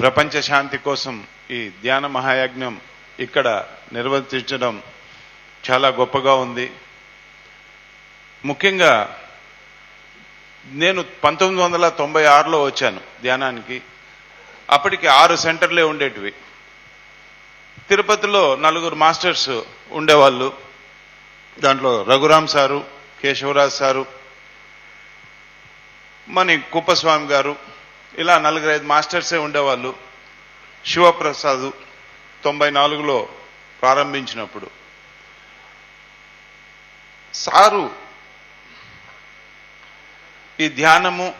ప్రపంచ శాంతి కోసం ఈ ధ్యాన మహాయజ్ఞం ఇక్కడ నిర్వర్తించడం చాలా గొప్పగా ఉంది. ముఖ్యంగా నేను పంతొమ్మిది వందల తొంభై ఆరులో వచ్చాను ధ్యానానికి. అప్పటికి ఆరు సెంటర్లే ఉండేటివి. తిరుపతిలో నలుగురు మాస్టర్స్ ఉండేవాళ్ళు. దాంట్లో రఘురామ్ సారు కేశవరాజ్ సారు మని కుప్పస్వామి గారు ఇలా నలుగురైదు మాస్టర్సే ఉండేవాళ్ళు. శివప్రసాద్ తొంభై నాలుగులో ప్రారంభించినప్పుడు. సారు ఈ ధ్యానము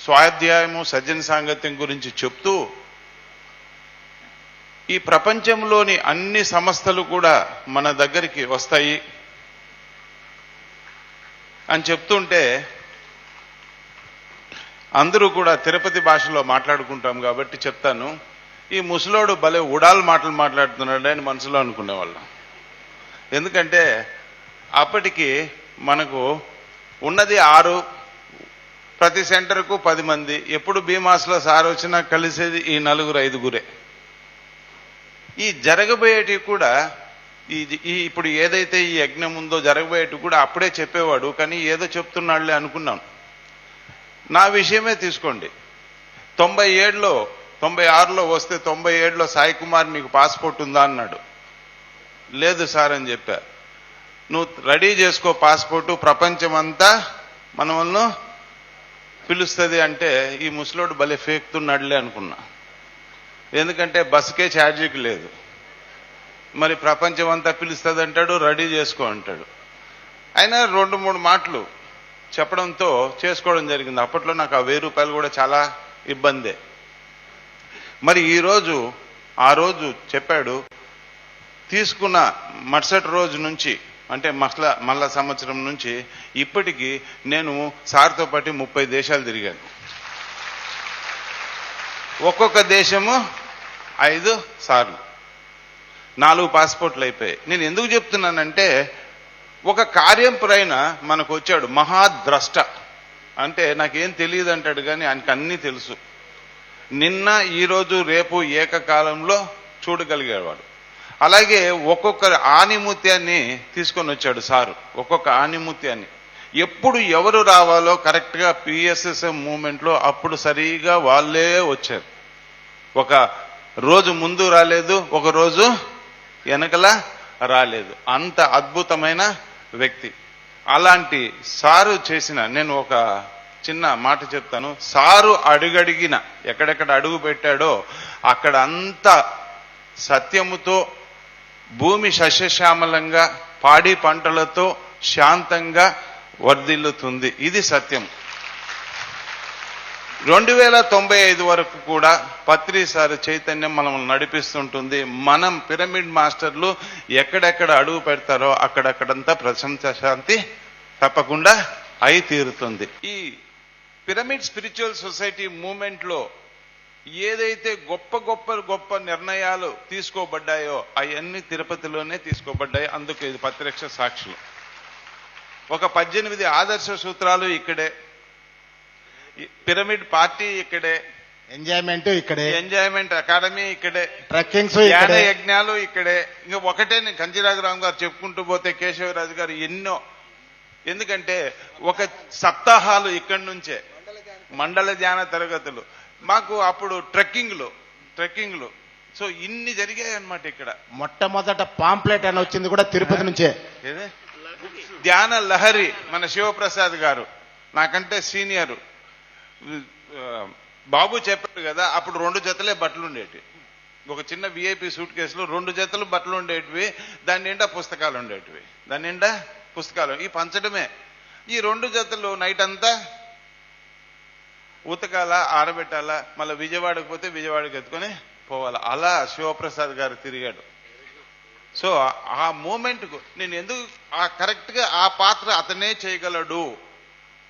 స్వాధ్యాయము సజ్జన సాంగత్యం గురించి చెప్తూ ఈ ప్రపంచంలోని అన్ని సంస్థలు కూడా మన దగ్గరికి వస్తాయి అని చెప్తుంటే అందరూ కూడా తిరుపతి భాషలో మాట్లాడుకుంటాం కాబట్టి చెప్తాను. ఈ ముసలోడు భలే ఉడాల్ మాటలు మాట్లాడుతున్నాడు అని మనసులో అనుకునేవాళ్ళం. ఎందుకంటే అప్పటికి మనకు ఉన్నది ఆరు ప్రతి సెంటర్కు పది మంది. ఎప్పుడు బీమాస్లో సార్ వచ్చినా కలిసేది ఈ నలుగురు ఐదుగురే. ఈ జరగబోయేటివి కూడా ఈ ఇప్పుడు ఏదైతే ఈ యజ్ఞం ఉందో జరగబోయేటివి కూడా అప్పుడే చెప్పేవాడు. కానీ ఏదో చెప్తున్నాడులే అనుకున్నాను నా విషయమే తీసుకోండి. తొంభై ఏడులో తొంభై ఆరులో వస్తే తొంభై ఏడులో సాయి కుమార్ నీకు పాస్పోర్ట్ ఉందా అన్నాడు. లేదు సార్ అని చెప్పా. నువ్వు రెడీ చేసుకో పాస్పోర్టు ప్రపంచమంతా మనల్ని పిలుస్తుంది అంటే ఈ ముసలోడు భలే ఫేక్తున్నాడులే అనుకున్నా. ఎందుకంటే బస్కే ఛార్జీకి లేదు. మరి ప్రపంచం అంతా పిలుస్తుంది అంటాడు రెడీ చేసుకో అంటాడు. అయినా రెండు మూడు మాటలు చెప్పడంతో చేసుకోవడం జరిగింది. అప్పట్లో నాకు ఆ వెయ్యి రూపాయలు కూడా చాలా ఇబ్బందే. మరి ఈరోజు ఆ రోజు చెప్పాడు తీసుకున్న మరుసటి రోజు నుంచి అంటే మళ్ళా మళ్ళా సంవత్సరం నుంచి ఇప్పటికీ నేను సార్తో పాటు ముప్పై దేశాలు తిరిగాను. ఒక్కొక్క దేశము ఐదు సార్లు. నాలుగు పాస్పోర్ట్లు అయిపోయాయి. నేను ఎందుకు చెప్తున్నానంటే ఒక కార్యం పైన మనకు వచ్చాడు మహాద్రష్ట. అంటే నాకేం తెలియదు అంటాడు కానీ ఆయనకు అన్నీ తెలుసు. నిన్న ఈరోజు రేపు ఏకకాలంలో చూడగలిగేవాడు. అలాగే ఒక్కొక్క ఆనిముత్యాన్ని తీసుకొని వచ్చాడు సారు ఒక్కొక్క ఆనిముత్యాన్ని. ఎప్పుడు ఎవరు రావాలో కరెక్ట్గా పిఎస్ఎస్ఎం మూమెంట్లో అప్పుడు సరిగా వాళ్ళే వచ్చారు. ఒక రోజు ముందు రాలేదు ఒక రోజు వెనకల రాలేదు. అంత అద్భుతమైన వ్యక్తి. అలాంటి సారు చేసిన నేను ఒక చిన్న మాట చెప్తాను. సారు అడుగడిగిన ఎక్కడెక్కడ అడుగు పెట్టాడో అక్కడ అంత సత్యముతో భూమి సస్యశ్యామలంగా పాడి పంటలతో శాంతంగా వర్ధిల్లుతుంది. ఇది సత్యం. రెండు వేల తొంభై ఐదు వరకు కూడా పత్రి సారి చైతన్యం మనం నడిపిస్తుంటుంది. మనం పిరమిడ్ మాస్టర్లు ఎక్కడెక్కడ అడుగు పెడతారో అక్కడక్కడంతా ప్రశంస శాంతి తప్పకుండా అయి తీరుతుంది. ఈ పిరమిడ్ స్పిరిచువల్ సొసైటీ మూమెంట్లో ఏదైతే గొప్ప గొప్ప గొప్ప నిర్ణయాలు తీసుకోబడ్డాయో అవన్నీ తిరుపతిలోనే తీసుకోబడ్డాయి. అందుకు ఇది ప్రత్యక్ష సాక్షులు. ఒక పద్దెనిమిది ఆదర్శ సూత్రాలు ఇక్కడే పిరమిడ్ పార్టీ ఇక్కడే. ఎంజాయ్మెంట్ ఇక్కడే. ఎంజాయ్మెంట్ అకాడమీ ఇక్కడే. ట్రెక్కింగ్స్ ఇక్కడే. యజ్ఞాలు ఇక్కడే. ఇంకా ఒకటే నేను కంచిరాజరామ్ గారు చెప్పుకుంటూ పోతే కేశవరాజు గారు ఎన్నో. ఎందుకంటే ఒక సప్తాహాలు ఇక్కడి నుంచే. మండల ధ్యాన తరగతులు. మాకు అప్పుడు ట్రెక్కింగ్లు ట్రెక్కింగ్లు. సో ఇన్ని జరిగాయి అన్నమాట ఇక్కడ. మొట్టమొదట పాంప్లెట్ అని వచ్చింది కూడా తిరుపతి నుంచే? ధ్యాన లహరి మన శివప్రసాద్ గారు. నాకంటే సీనియర్. బాబు చెప్పాడు కదా అప్పుడు రెండు జతలే బట్టలు ఉండేటి ఒక చిన్న విఐపి సూట్ కేసులో రెండు జతలు బట్టలు ఉండేటివి దాని నిండా పుస్తకాలు ఉండేటివి. దాని నిండా పుస్తకాలు. ఈ పంచడమే. ఈ రెండు జతలు నైట్ అంతా ఉతకాల ఆరబెట్టాలా మళ్ళీ విజయవాడకు పోతే విజయవాడకి ఎత్తుకొని పోవాలా. అలా శివప్రసాద్ గారు తిరిగాడు. సో ఆ మూమెంట్కు నేను ఎందుకు ఆ కరెక్ట్గా ఆ పాత్ర అతనే చేయగలడు?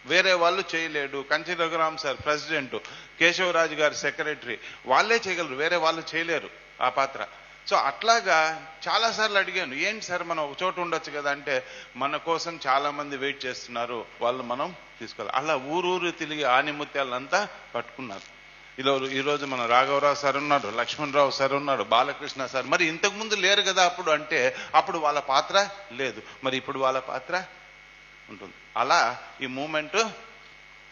వేరే వాళ్ళు చేయలేడు. Kanchi Raghuram sir president. Keshavaraju garu secretary. వాళ్ళే చేయగలరు వేరే వాళ్ళు చేయలేరు ఆ పాత్ర. సో అట్లాగా చాలాసార్లు అడిగాను ఏంటి సార్ మనం ఒక చోట ఉండొచ్చు కదా? అంటే మన కోసం చాలా మంది వెయిట్ చేస్తున్నారు వాళ్ళు మనం తీసుకోవాలి. అలా ఊరూరు తిరిగి ఆనిముత్యాలంతా పట్టుకున్నారు. ఈరోజు ఈరోజు మన రాఘవరావు సార్ ఉన్నాడు లక్ష్మణరావు సార్ ఉన్నాడు బాలకృష్ణ సార్. మరి ఇంతకుముందు లేరు కదా అప్పుడు అంటే అప్పుడు వాళ్ళ పాత్ర లేదు. మరి ఇప్పుడు వాళ్ళ పాత్ర? ఉంటుంది. అలా ఈ మూమెంట్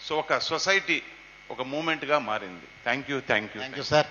సో ఒక సొసైటీ ఒక మూమెంట్గా మారింది. Thank you thank you thank you sir.